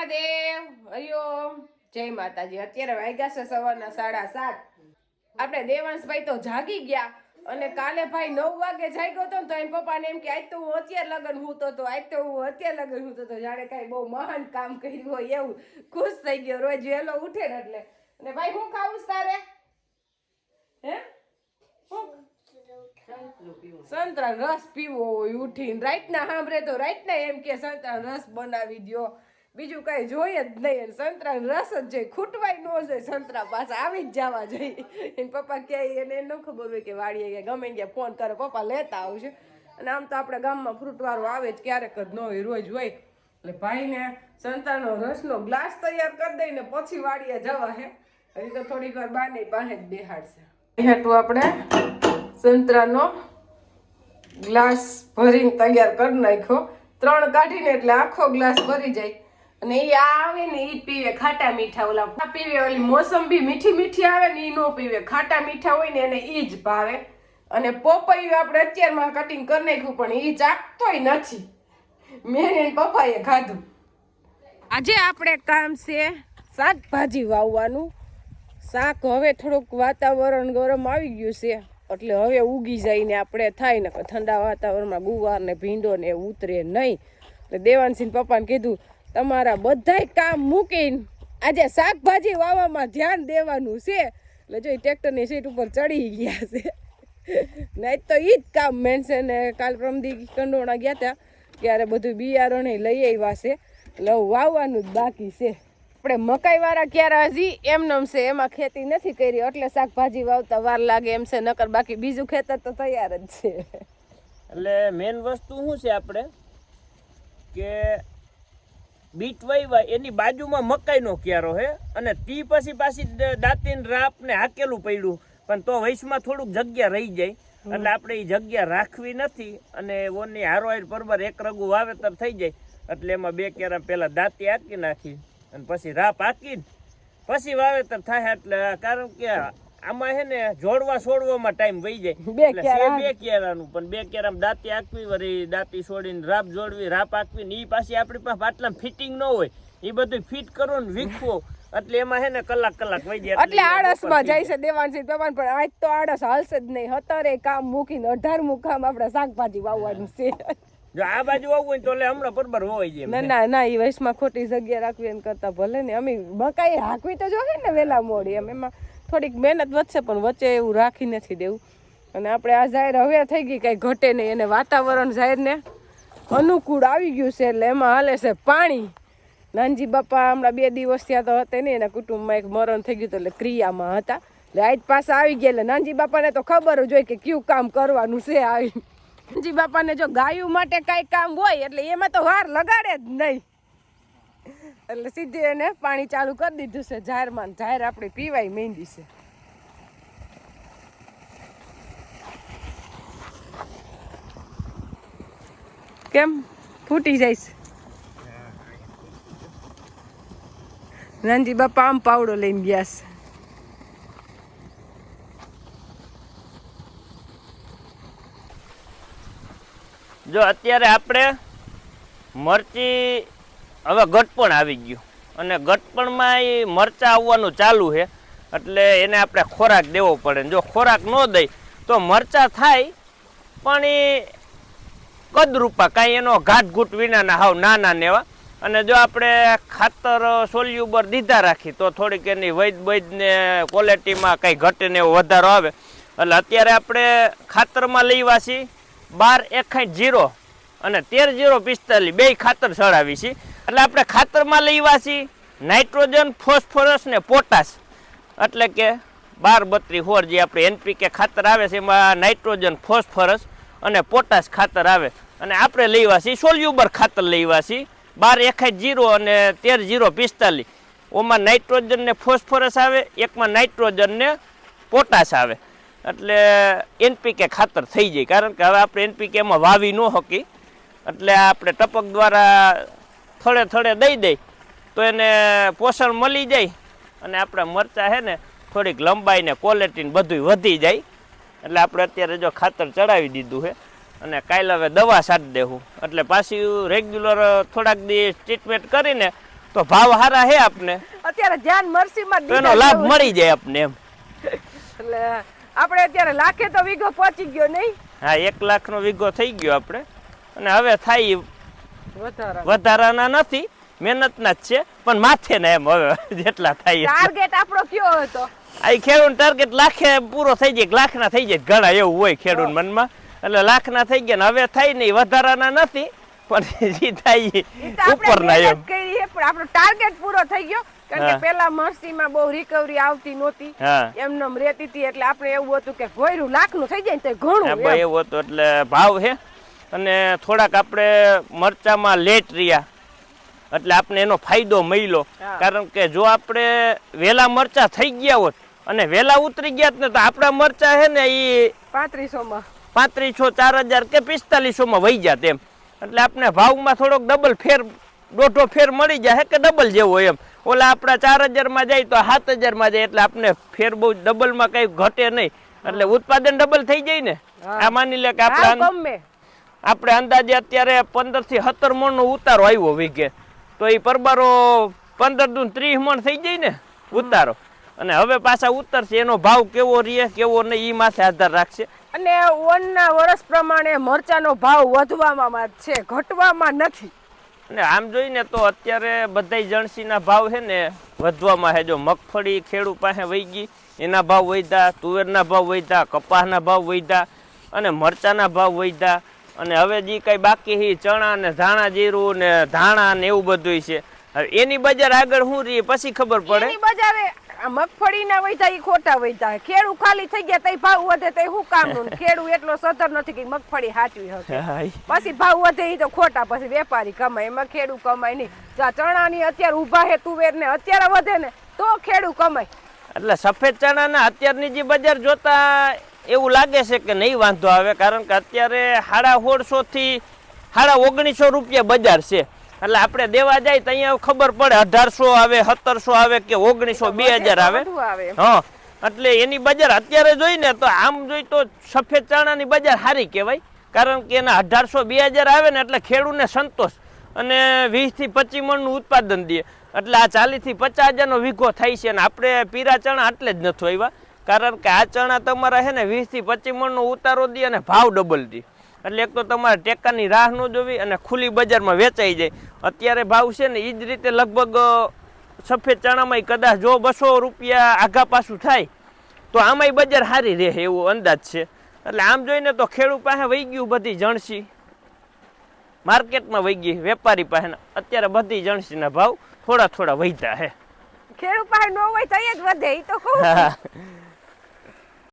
મહાદેવ હરિઓમ જય માતાજી. અત્યારે વાગ્યા છે સવારના સાડા સાત. આપણે દેવાંશભાઈ તો જાગી ગયા અને કાલે ભાઈ નવ વાગે જાગ્યો હતો તો એમ પપ્પાને એમ કે, આજ તો હું અત્યારે લગન હું તો, આજ તો હું અત્યારે લગન હું તો. જાણે કાંઈ બહુ મહાન કામ કર્યું હોય એવું ખુશ થઈ ગયો. રોજ વહેલો ઉઠે ને એટલે. અને ભાઈ, હું ખાવું તારે? હે? હું? સંતરા રસ પીવો હોય ઉઠીને. રાતના સાંભળે તો રાતના એમ કે સંતરા રસ બનાવી દ્યો. બીજું કઈ જોઈએ જ નહીં સંતરા રસ જ જોઈએ ખૂટવાય ન જોઈએ સંતરા પાસે આવી જ જવા જોઈએ. એને પપ્પા કહે, એને ન ખબર હોય કે વાડીએ કે ગમે ત્યાં ફોન કરે. પપ્પા લેતા આવશે. અને આમ તો આપણે ગામમાં ફ્રૂટવાળો આવે જ ક્યારેક જ ન હોય, રોજ હોય. એટલે ભાઈને સંતાનો રસનો ગ્લાસ તૈયાર કરી દઈને પછી વાડીએ જવા હે. હજી તો થોડીક વાર બાને પાસે જ બેહાડશે. હેઠું આપણે સંતરાનો ગ્લાસ ભરીને તૈયાર કરી નાખ્યો. ત્રણ કાઢીને એટલે આખો ગ્લાસ ભરી જાય. અને એ આવે ને એ પીવે, ખાટા મીઠા ઓલા પીવે ઓલી મોસંબી મીઠી મીઠી આવે ને એ નો પીવે. ખાટા મીઠા હોય ને એને એ જ ભાવે. અને પપૈયું આપણે અત્યારમાં કટિંગ કરી નાખ્યું, પણ એ ચાકતોય નથી. મેં એને પપ્પાએ ખાધું. આજે આપણે કામ છે શાકભાજી વાવવાનું. શાક હવે થોડુંક વાતાવરણ ગરમ આવી ગયું છે, એટલે હવે ઉગી જાય ને આપણે થાય ને ઠંડા વાતાવરણમાં ગુવાર ને ભીંડો ને ઉતરે નહીં. એટલે દેવાનસિંહ પપ્પાને કીધું તમારા બધાય કામ મૂકીને આજે શાકભાજી વાવવામાં ધ્યાન દેવાનું છે. એટલે જો ટ્રેક્ટરની સીટ ઉપર ચડી ગયા છે. નહીં તો એ જ કામ મેન છે ને કાલ પ્રમદી કંડોણા ગયા હતા ત્યારે બધું બિયારણ લઈ આવ્યા છે. એટલે વાવવાનું જ બાકી છે. આપણે મકાઈ વાળા ક્યારે હજી એમનેમ છે, એમાં ખેતી નથી કરી, એટલે શાકભાજી વાવતા વાર લાગે એમ છે, નકર બાકી બીજું ખેતર તો તૈયાર જ છે. એટલે મેન વસ્તુ શું છે આપણે? કે બીટ વાવ્યા એની બાજુમાં મકાઈનો ક્યારો હે અને તી પછી પાછી દાંતીને રાપ હાકેલું પડ્યું. પણ તો વૈશમાં થોડુંક જગ્યા રહી જાય એટલે આપણે એ જગ્યા રાખવી નથી અને ઓની હારોહાર પરબર એક રગુ વાવેતર થઈ જાય એટલે એમાં બે કેરા પહેલાં દાંતી હાકી નાખી અને પછી રાપ હાકીને. પછી વાવેતર થાય એટલે કારણ કે આમાં હે ને જોડવા છોડવામાં ટાઈમ વહી જાય. બે કેરા છે બે કેરાનું પણ બે કેરામાં દાંતી આંકવી વળી દાંતી છોડીને રાપ જોડવી રાપ આંકવી ને ઈ પાછી આપણી પાસે આટલા ફિટિંગ ન હોય. એ બધું ફિટ કરો ને વીખવો. એટલે એમાં હે ને કલાક કલાક વહી જાય. એટલે આળસમાં જાય છે દેવાનસિંહ પવન પણ આજ તો આળસ હાલશે જ નહીં. અત્યારે કામ મૂકીને અઢાર કામ આપણે શાકભાજી વાવવાનું છે. જો આ બાજુ આવું હોય તો એટલે હમણાં બરોબર હોય જાય ના ના ના એ વયસમાં ખોટી જગ્યા રાખવી એમ કરતા ભલે ને. અમે મકાઈ હાકવી તો જોઈએ ને વેલા મોડી એમ. એમાં થોડીક મહેનત વધશે, પણ વચ્ચે એવું રાખી નથી દેવું. અને આપણે આ જાહેર હવે થઈ ગઈ, કાંઈ ઘટે નહીં. અને વાતાવરણ જાહેરને અનુકૂળ આવી ગયું છે, એટલે એમાં હાલે છે પાણી. નાનજી બાપા હમણાં બે દિવસ થયા તો હતા નહીં, એના કુટુંબમાં એક મરણ થઈ ગયું હતું, એટલે ક્રિયામાં હતા. એટલે આજ પાસે આવી ગયા, એટલે નાનજી બાપાને તો ખબર જ હોય કે કયું કામ કરવાનું છે આવી નાનજી બાપાને જો ગાયું માટે કાંઈ કામ હોય, એટલે એમાં તો વાર લગાડે જ નહીં. એટલે સીધી એને પાણી ચાલુ કરી દીધું છે જાહેરમાં. જાહેર આપણે પીવાય મહેંદી છે. કેમ? ફૂટી જાય છે. નાનજી બાપા આમ પાવડો લઈને ગયા છે. જો અત્યારે આપણે મરચી હવે ગટપણ આવી ગયું. અને ગટપણમાં એ મરચાં આવવાનું ચાલુ છે. એટલે એને આપણે ખોરાક દેવો પડે. જો ખોરાક ન દઈ, તો મરચાં થાય, પણ એ કદરૂપા કાંઈ એનો ઘાટઘૂટ વિનાના હાવ નાના ને એવા અને જો આપણે ખાતર સોલ્યુબર દીધા રાખી, તો થોડીક એની વૈદ વૈદને ક્વોલિટીમાં કંઈ ઘટે ને એવો વધારો આવે. એટલે અત્યારે આપણે ખાતરમાં લેવા છીએ બાર એકાઈ જીરો અને તેર જીરો પિસ્તાલીસ. બે ખાતર ચડાવી છીએ. એટલે આપણે ખાતરમાં લેવા છીએ નાઇટ્રોજન, ફોસ્ફરસ ને પોટાશ. એટલે કે બાર બત્રી હોર જે આપણે એનપીકે ખાતર આવે છે, એમાં નાઇટ્રોજન, ફોસ્ફરસ અને પોટાશ ખાતર આવે. અને આપણે લેવા છીએ સોલ્યુબર ખાતર લેવા છીએ. બાર એકાઠ જીરો અને તેર જીરો પિસ્તાલીસ. ઓમાં નાઇટ્રોજન ને ફોસ્ફરસ આવે, એકમાં નાઇટ્રોજન ને પોટાશ આવે. એટલે એનપીકે ખાતર થઈ જાય. કારણ કે હવે આપણે એનપીકેમાં વાવી ન હકી એટલે આપણે ટપક દ્વારા થોડે થોડે દઈ દઈ તો એને પોષણ મળી જાય અને આપણા મરચાં છે ને થોડીક લંબાઈને ક્વોલિટીને ક્વોલિટી બધું વધી જાય. એટલે આપણે અત્યારે જો ખાતર ચડાવી દીધું છે અને કાલે હવે દવા છાંટી દેવું એટલે પાછી રેગ્યુલર થોડાક દી ટ્રીટમેન્ટ કરીને તો ભાવ સારા હે આપને. અત્યારે ધ્યાન મરસીમાં એનો લાભ મળી જાય આપને એમ. એટલે આપણે અત્યારે લાખે તો વીઘો પહોંચી ગયો નહીં? હા એક લાખનો વીઘો થઈ ગયો આપણે. અને હવે થાય વધારાના. નથી મહેનતના જ છે પણ માથે ને એમ હવે જેટલા થાય ટાર્ગેટ આપણો કયો હતો? આ ખેડૂત ટાર્ગેટ લાખે પૂરો થઈ જાય લાખના થઈ જાય ઘણા એવું હોય ખેડૂત મનમાં. એટલે લાખના થઈ ગયા ને હવે થાય નહીં વધારાના નથી પણ જે થાય ઉપરના એમ. પણ આપણો ટાર્ગેટ પૂરો થઈ ગયો કારણ કે પેલા મરસીમાં બહુ રિકવરી આવતી નહોતી. હા. એમનેમ રહેતી હતી એટલે આપણે એવું હતું કે ગોયરું લાખનું થઈ જાય ને તો હા, ઘણું. એવું હતું એટલે ભાવ છે. અને થોડાક આપણે મરચામાં લેટ રહ્યા. એટલે આપણે એનો ફાયદો મળ્યો. કારણ કે જો આપણે વેલા મરચા થઈ ગયા હોત અને વેલા ઉતરી ગયા ને તો આપણા મરચા છે ને એ પાંત્રીસોમાં. પાંત્રીસો ચાર હજાર કે પિસ્તાલીસોમાં વહી જાત એમ. એટલે આપણે ભાવમાં થોડોક ડબલ ફેર દોઢો ફેર મળી જાય કે ડબલ જેવો એમ. ઓલા આપણા ચાર હજારમાં જાય તો સાત હજારમાં જાય એટલે આપણે ફેર બહુ ડબલમાં કઈ ઘટે નહીં. એટલે ઉત્પાદન ડબલ થઈ જાય ને. આ માની લે કે આપણે આપણે અંદાજે અત્યારે પંદરથી સત્તર મણનો ઉતારો આવ્યો વીઘે. તો એ પરબારો પંદર દુ ત્રીસ મણ થઈ જાય ને ઉતારો. અને હવે પાછા ઉતરશે એનો ભાવ કેવો રહે કેવો નહીં એ માથે આધાર રાખશે. અને ઓનના વર્ષ પ્રમાણે મરચાનો ભાવ વધવામાં છે ઘટવામાં નથી. અને આમ જોઈને તો અત્યારે બધાય જણસીના ભાવ છે ને વધવામાં છે જો મગફળી ખેડૂત પાસે વહી ગઈ એના ભાવ વધ્યા તુવેરના ભાવ વધ્યા કપાસના ભાવ વધ્યા અને મરચાના ભાવ વધ્યા. અને હવે જે કઈ બાકી છે ચણા ને ધાણા જીરું ને ધાણા ને એવું બધું છે. એની બજાર આગળ શું રહી પછી ખબર પડે? એની બજારે મગફળી ના વૈધા ઈ ખોટા વૈધા. ખેડૂ ખાલી થઈ ગયા તઈ ભાવ વધે તઈ શું કામનું? ખેડૂ એટલો સધર નથી કે મગફળી હાચવી શકે. પછી ભાવ વધે ઈ તો ખોટા પછી વેપારી કમાય એમાં ખેડૂ કમાય નહીં. જો ની અત્યારે ઊભા હે તુવેર ને અત્યારે વધે ને તો ખેડૂ કમાય. એટલે સફેદ ચણા ના અત્યારની જે બજાર જોતા એવું લાગે છે કે નહીં વાંધો આવે કારણ કે અત્યારે સાડા સોળસોથી સાડા ઓગણીસો રૂપિયા બજાર છે. એટલે આપણે દેવા જાય તો અહીંયા ખબર પડે અઢારસો આવે સત્તરસો આવે કે ઓગણીસો બે હજાર આવે. હા એટલે એની બજાર અત્યારે જોઈ ને તો આમ જોઈ તો સફેદ ચણાની બજાર સારી કહેવાય કારણ કે એના અઢારસો બે હજાર આવે ને એટલે ખેડૂતને સંતોષ અને વીસથી પચીસ મણનું ઉત્પાદન દે. એટલે આ ચાલીસથી પચાસ હજારનો વીઘો થાય છે અને આપણે પીરા ચણા એટલે જ નથી આવ્યા. કારણ કે આ ચણા તમારા છે ને વીસથી પચીસ મણનો ઉતારો દે અને ભાવ ડબલ દે. એટલે એક તો તમારે ટેકાની રાહ ન જોવી અને ખુલ્લી બજારમાં વેચાઈ જાય. અત્યારે ભાવ છે ને એ જ રીતે લગભગ સફેદ ચણામાં કદાચ જો બસો રૂપિયા આઘા પાછું થાય તો આમાંય બજાર સારી રહે એવો અંદાજ છે. એટલે આમ જોઈને તો ખેડૂત પાસે વહી ગયું બધી જણસી. માર્કેટમાં વહી ગઈ વેપારી પાસે અત્યારે બધી જણસીના ભાવ થોડા થોડા વધ્યા હે ખેડૂ પાસે ન હોય તો જ વધે એ તો કહું હા.